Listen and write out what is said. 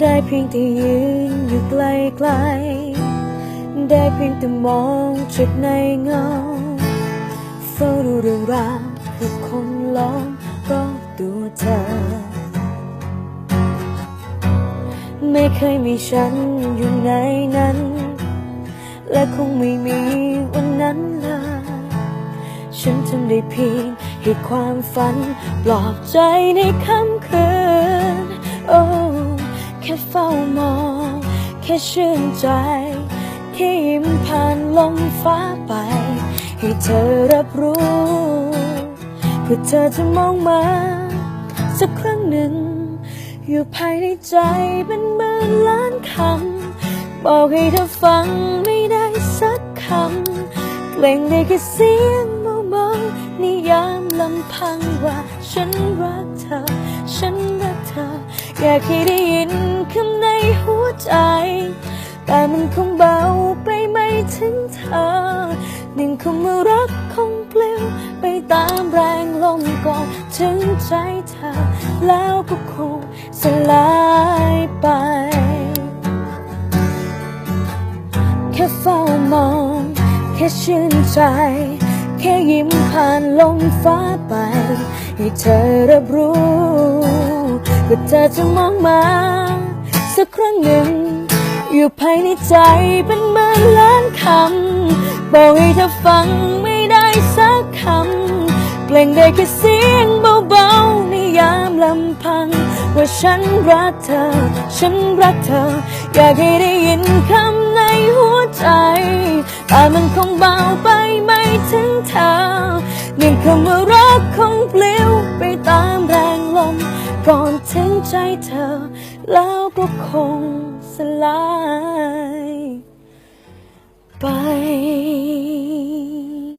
ได้เพียงแต่ยืนอยู่ไกลๆได้เพียงแต่มองจากในเงา เฝ้าดูเรื่องราวคือคนล้อมรอบตัวเธอ ไม่เคยมีฉันอยู่ในนั้น และคงไม่มีวันนั้นเลยฉันทำได้เพียงให้ความฝัน ปลอบใจในค่ำคืนโอ้แค่เฝ้ามอง แค่ชื่นใจ แค่ยิ้มผ่านลมฟ้าไป ให้เธอรับรู้เพื่อเธอจะมองมา สักครั้งหนึ่ง อยู่ภายในใจเป็นหมื่นล้านคำ บอกให้เธอฟังไม่ได้สักคำเกล่งได้แค่เสียง พังว่าฉันรักเธอ ฉันรักเธอ อยากให้ได้ยินคำในหัวใจ แต่มันคงเบาไปไม่ถึงเธอ หนึ่งคำว่ารักคงเปลิวไปตามแรงลมก่อนถึงใจเธอ แล้วก็คงสลายไปแค่เฝ้ามอง แค่ชื่นใจ แค่ยิ้มผ่านลมฟ้าไป ให้เธอรับรู้ว่าเธอจะมองมา สักครั้งหนึ่ง อยู่ภายในใจเป็นหมื่นล้านคำบอกให้เธอฟังไม่ได้สักคำเปล่งได้แค่เสียงเบาๆในยามลำพัง ว่าฉันรักเธอ ฉันรักเธอ อยากให้ได้ยินคำในหัวใจแต่มันคงเบาไป ไปตามแรงลม ก่อนถึงใจเธอ แล้วก็คงสลาย ไป